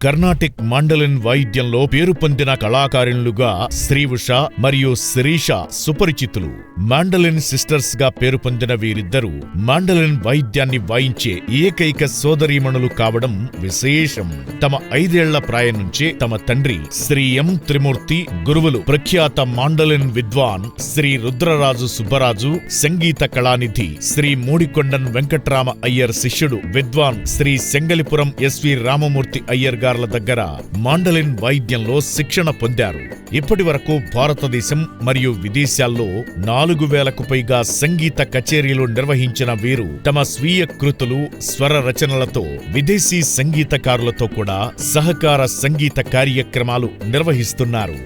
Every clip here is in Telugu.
కర్ణాటిక్ మాండలిన్ వాయిద్యంలో పేరు పొందిన కళాకారిణులుగా శ్రీ ఉష మరియు శిరీష సుపరిచితులు. మాండలిన్ సిస్టర్స్గా పేరు పొందిన వీరిద్దరూ మాండలిన్ వాయిద్యాన్ని వాయించే ఏకైక సోదరీమణులు కావడం విశేషం. తమ ఐదేళ్ళ ప్రాయం నుంచే తమ తండ్రి శ్రీ ఎం త్రిమూర్తి గురువులు ప్రఖ్యాత మాండలిన్ విద్వాన్ శ్రీ రుద్రరాజు సుబ్బరాజు సంగీత కళానిధి శ్రీ మూడికొండన్ వెంకట్రామ అయ్యర్ శిష్యుడు విద్వాన్ శ్రీ సెంగలిపురం ఎస్వి రామమూర్తి అయ్యర్ గార్ల దగ్గర మాండలిన్ వాయిద్యంలో శిక్షణ పొందారు. ఇప్పటి వరకు భారతదేశం మరియు విదేశాల్లో నాలుగు వేలకు పైగా సంగీత కచేరీలు నిర్వహించిన వీరు తమ స్వీయ కృతులు స్వర రచనలతో విదేశీ సంగీతకారులతో కూడా సహకార సంగీత కార్యక్రమాలు నిర్వహిస్తున్నారు.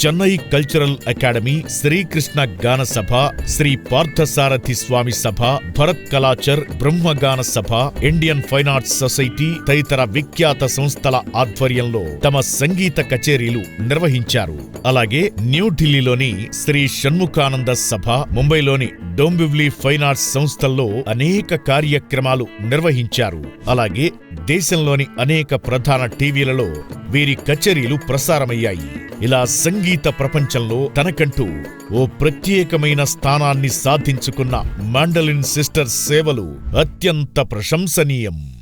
చెన్నై కల్చరల్ అకాడమీ శ్రీకృష్ణ గాన సభ శ్రీ పార్థసారథి స్వామి సభ భరత్ కళాచర్ బ్రహ్మగాన సభ ఇండియన్ ఫైన్ ఆర్ట్స్ సొసైటీ తదితర విఖ్యాత సంస్థల ఆధ్వర్యంలో తమ సంగీత కచేరీలు నిర్వహించారు. అలాగే న్యూఢిల్లీలోని శ్రీ షణ్ముఖానంద సభ ముంబైలోని డోంబివ్లీ ఫైన్ ఆర్ట్స్ సంస్థల్లో అనేక కార్యక్రమాలు నిర్వహించారు. అలాగే దేశంలోని అనేక ప్రధాన టీవీలలో వీరి కచేరీలు ప్రసారమయ్యాయి. ఇలా సంగీత ప్రపంచంలో తనకంటూ ఓ ప్రత్యేకమైన స్థానాన్ని సాధించుకున్న మాండలిన్ సిస్టర్స్ సేవలు అత్యంత ప్రశంసనీయం.